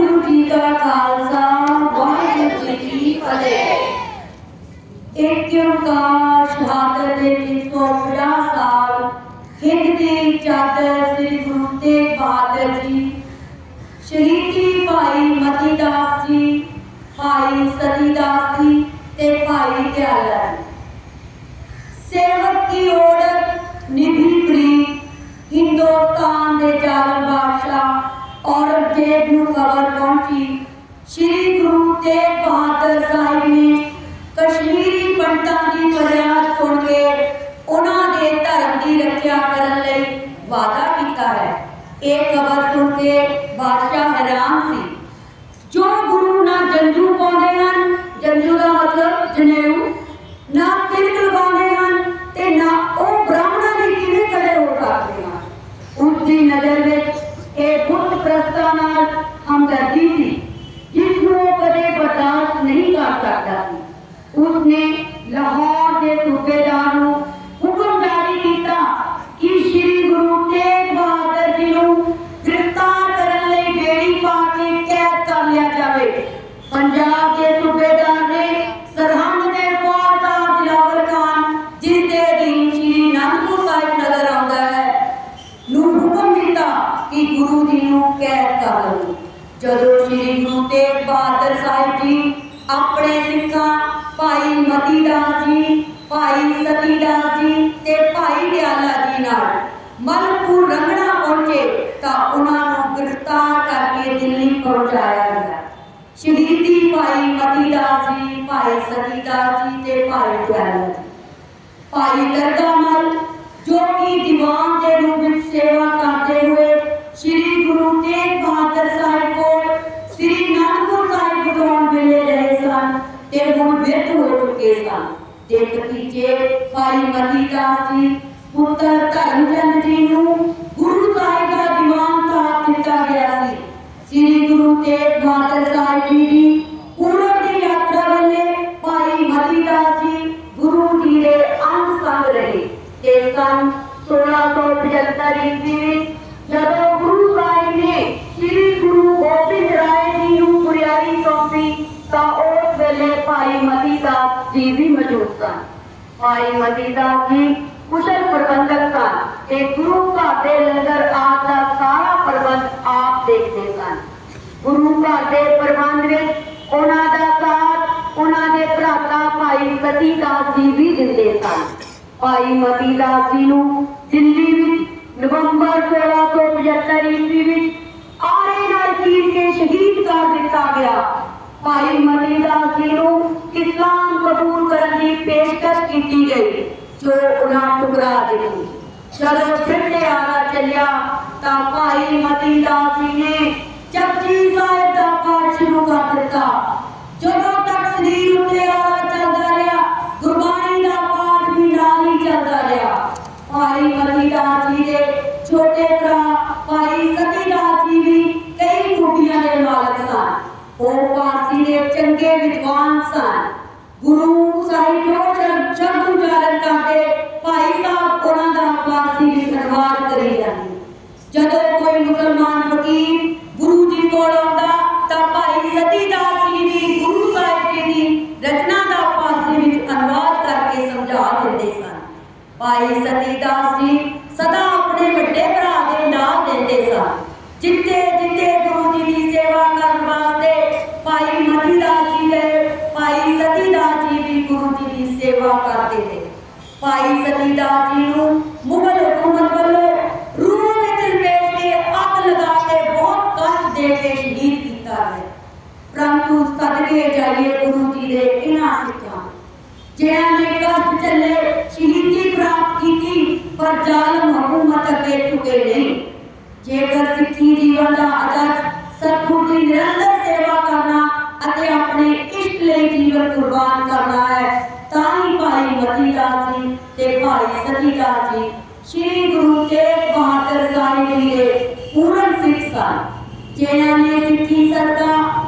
ਵਾਹਿਗੁਰੂ ਜੀ ਕਾ ਖਾਲਸਾ ਵਾਹਿਗੁਰੂ ਜੀ ਕੀ ਫਤਿਹ ਇੱਕ ਓੰਕਾਰ ਸ਼ਹਾਦਤ ਦੇ 350 ਸਾਲ ਹਿੰਦ ਦੀ ਚਾਦਰ ਸ੍ਰੀ ਗੁਰੂ ਤੇਗ ਬਹਾਦਰ ਜੀ ਸ਼ਹੀਦੀ ਭਾਈ ਮਤੀ ਦਾਸ ਜੀ ਭਾਈ ਸਤੀ ਦਾਸ ਜੀ ਤੇ ਭਾਈ ਦਿਆਲਾ ਜੀ ਸੇਵਕ ਦੀ ਓੜ ਨਿਭੀ ਪ੍ਰੀ ਹਿੰਦੁਸਤਾਨ ਦੇ ਜਾਗ देव कवर पहुँची श्री गुरु तेग बहादुर साहिब ने कश्मीरी पंडा की फरियाद सुन के उन्होंने धर्म की रक्षा करने वादा किया है। एक खबर सुन के बादशाह हैरान सी। जो गुरु ना जंजू पाते हैं, जंजू का मतलब जनेऊ का हम करती थी ਜਦੋਂ ਸ੍ਰੀ ਗੁਰੂ ਤੇਗ ਬਹਾਦਰ ਸਾਹਿਬ ਜੀ ਆਪਣੇ ਸਿੱਖਾਂ ਭਾਈ ਮਤੀ ਦਾਸ ਜੀ ਭਾਈ ਸਤੀ ਦਾਸ ਜੀ ਤੇ ਭਾਈ ਦਿਆਲਾ ਜੀ ਨਾਲ ਮਲਕਪੁਰ ਰੰਗਣਾ ਪਹੁੰਚੇ ਤਾਂ ਉਹਨਾਂ ਨੂੰ ਗ੍ਰਿਫਤਾਰ ਕਰਕੇ ਦਿੱਲੀ ਪਹੁੰਚਾਇਆ ਗਿਆ ਸ਼ਹੀਦੀ ਭਾਈ ਮਤੀ ਦਾਸ ਜੀ ਭਾਈ ਸਤੀ ਦਾਸ ਜੀ ਤੇ ਭਾਈ ਦਿਆਲਾ ਜੀ ਭਾਈ ਦਰਗਾਮਲ ਜੋ ਕਿ ਦੀਵਾਨ ਦੇ ਰੂਪ ਵਿੱਚ ਸੇਵਾ ਕਰਦੇ ਹੋਏ තෙරමුණු විරතුවරු කේසම් දෙපතිචේ පරිමතිකාසි පුත්තර කරුණන්දීනු ගුරු සාහිබා දිවාන් තාත්තිකා ගයාසි श्री गुरु तेग बहादुर साहिब जी की पूरब की यात्रा वाले भाई मतीदास जी गुरु जी के अंग संग रहे। ते सन सोलह सौ पचहत्तर ईस्वी में जब गुरु ਦਾਸ ਜੀ ਵੀ ਮੌਜੂਦ ਸਨ ਭਾਈ ਮਤੀ ਦਾਸ ਜੀ ਕੁਸ਼ਲ ਪ੍ਰਬੰਧਕ ਸਨ ਤੇ ਗੁਰੂ ਘਰ ਦੇ ਲੰਗਰ ਆਦਿ ਦਾ ਸਾਰਾ ਪ੍ਰਬੰਧ ਆਪ ਦੇਖਦੇ ਸਨ ਗੁਰੂ ਘਰ ਦੇ ਪ੍ਰਬੰਧ ਵਿੱਚ ਉਹਨਾਂ ਦਾ ਸਾਥ ਉਹਨਾਂ ਦੇ ਭਰਾਤਾ ਭਾਈ ਸਤੀ ਦਾਸ ਜੀ ਵੀ ਦਿੰਦੇ ਸਨ ਭਾਈ ਮਤੀ ਦਾਸ ਜੀ ਨੂੰ ਦਿੱਲੀ ਵਿੱਚ ਨਵੰਬਰ 1675 ਈਸਵੀ ਵਿੱਚ ਆਰੇ ਨਾਲ ਚੀਰ ਕੇ ਸ਼ਹੀਦ ਕਰ ਦਿੱਤਾ ਗਿਆ ਭਾਈ ਮਤੀ ਦਾਸ ਜੀ ਨੂੰ ਇਸਲਾਮ ਕਬੂਲ ਕਰਨ ਦੀ ਪੇਸ਼ਕਸ਼ ਕੀਤੀ ਗਈ ਜੋ ਉਹਨਾਂ ਠੁਕਰਾ ਦਿੱਤੀ ਜਦੋਂ ਫਿਰ ਆਰਾ ਚੱਲਿਆ ਤਾਂ ਭਾਈ ਮਤੀ ਦਾਸ ਜੀ ਨੇ ਜਪਜੀ ਸਾਹਿਬ ਦਾ ਪਾਠ ਸ਼ੁਰੂ ਕਰ ਦਿੱਤਾ ਜਦੋਂ ਭਾਈ ਸਤੀ ਦਾਸ ਜੀ ਸਦਾ ਆਪਣੇ ਵੱਡੇ ਭਰਾ ਦੇ ਨਾਲ ਦਿੰਦੇ ਸਨ ਜਿੱਤੇ ਜਿੱਤੇ ਗੁਰੂ ਜੀ ਦੀ ਸੇਵਾ ਕਰਨ ਵਾਸਤੇ ਭਾਈ ਮਤੀ ਦਾਸ ਜੀ ਗਏ ਭਾਈ ਸਤੀ ਦਾਸ ਜੀ ਵੀ ਗੁਰੂ ਜੀ ਦੀ ਸੇਵਾ ਕਰਦੇ ਨੇ ਭਾਈ ਸਤੀ ਦਾਸ ਜੀ ਨੂੰ ਮੁਗਲ ਹਕੂਮਤ ਵੱਲੋਂ ਰੂਹ ਵਿੱਚ ਲਪੇਟ ਕੇ ਅੱਗ ਲਗਾ ਕੇ ਬਹੁਤ ਕਸ਼ਟ ਦੇ ਕੇ ਸ਼ਹੀਦ ਕੀਤਾ ਗਿਆ ਪਰੰਤੂ ਸਦਕੇ ਜਾਈਏ ਗੁਰੂ ਜੀ ਦੇ ਇਹਨਾਂ ਸਿੱਖਾਂ ਜਿਨ੍ਹਾਂ ਨੇ ਕਸ਼ਟ ਚੱਲੇ ਸ਼ਹੀਦੀ ਪ੍ਰਾਪਤ ਕੀਤੀ ਪਰ ਜ਼ਾਲਮ ਹਕੂਮਤ ਅੱਗੇ ਝੁਕੇ ਨਹੀਂ ਜੇਕਰ ਸਿੱਖੀ ਜੀਵਨ ਦਾ ਆਦਰਸ਼ ਸਤਿਗੁਰ ਦੀ ਨਿਰੰਤਰ ਸੇਵਾ ਕਰਨਾ ਅਤੇ ਆਪਣੇ ਇਸ਼ਟ ਲਈ ਜੀਵਨ ਕੁਰਬਾਨ ਕਰਨਾ ਹੈ ਤਾਂ ਹੀ ਭਾਈ ਮਤੀ ਦਾਸ ਜੀ ਤੇ ਭਾਈ ਸਤੀ ਦਾਸ ਜੀ ਸ੍ਰੀ ਗੁਰੂ ਤੇਗ ਬਹਾਦਰ ਸਾਹਿਬ ਜੀ ਦੇ ਪੂਰਨ ਸਿੱਖ ਸਨ ਜਿਨ੍ਹਾਂ ਨੇ ਸਿੱਖੀ ਸਰਦਾ